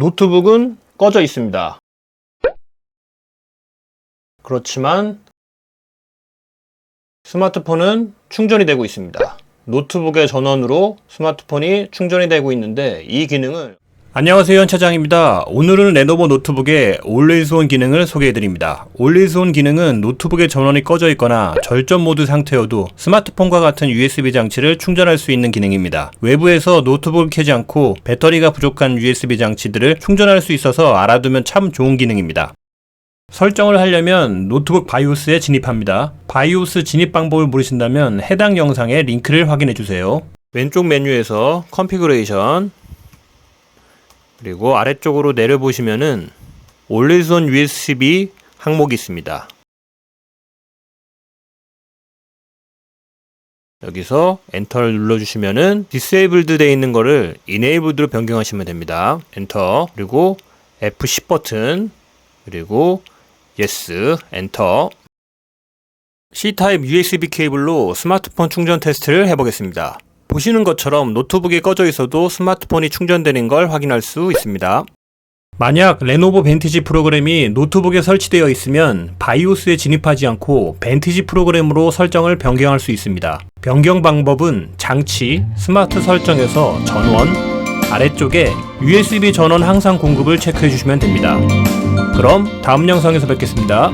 노트북은 꺼져 있습니다. 그렇지만 스마트폰은 충전이 되고 있습니다. 노트북의 전원으로 스마트폰이 충전이 되고 있는데 이 기능을 안녕하세요 현차장입니다. 오늘은 레노버 노트북의 On 기능을 소개해드립니다. On 기능은 노트북의 전원이 꺼져 있거나 절전 모드 상태여도 스마트폰과 같은 USB 장치를 충전할 수 있는 기능입니다. 외부에서 노트북을 켜지 않고 배터리가 부족한 USB 장치들을 충전할 수 있어서 알아두면 참 좋은 기능입니다. 설정을 하려면 노트북 바이오스에 진입합니다. 바이오스 진입 방법을 모르신다면 해당 영상의 링크를 확인해 주세요. 왼쪽 메뉴에서 컨피그레이션 그리고 아래쪽으로 내려보시면은 on USB 항목이 있습니다. 여기서 엔터를 눌러주시면은 디세이블드 되어 있는 거를 이네이블드로 변경하시면 됩니다. 엔터 그리고 F10 버튼 그리고 yes 엔터 C타입 USB 케이블로 스마트폰 충전 테스트를 해보겠습니다. 보시는 것처럼 노트북이 꺼져 있어도 스마트폰이 충전되는 걸 확인할 수 있습니다. 만약 레노버 벤티지 프로그램이 노트북에 설치되어 있으면 바이오스에 진입하지 않고 벤티지 프로그램으로 설정을 변경할 수 있습니다. 변경 방법은 장치, 스마트 설정에서 전원, 아래쪽에 USB 전원 항상 공급을 체크해 주시면 됩니다. 그럼 다음 영상에서 뵙겠습니다.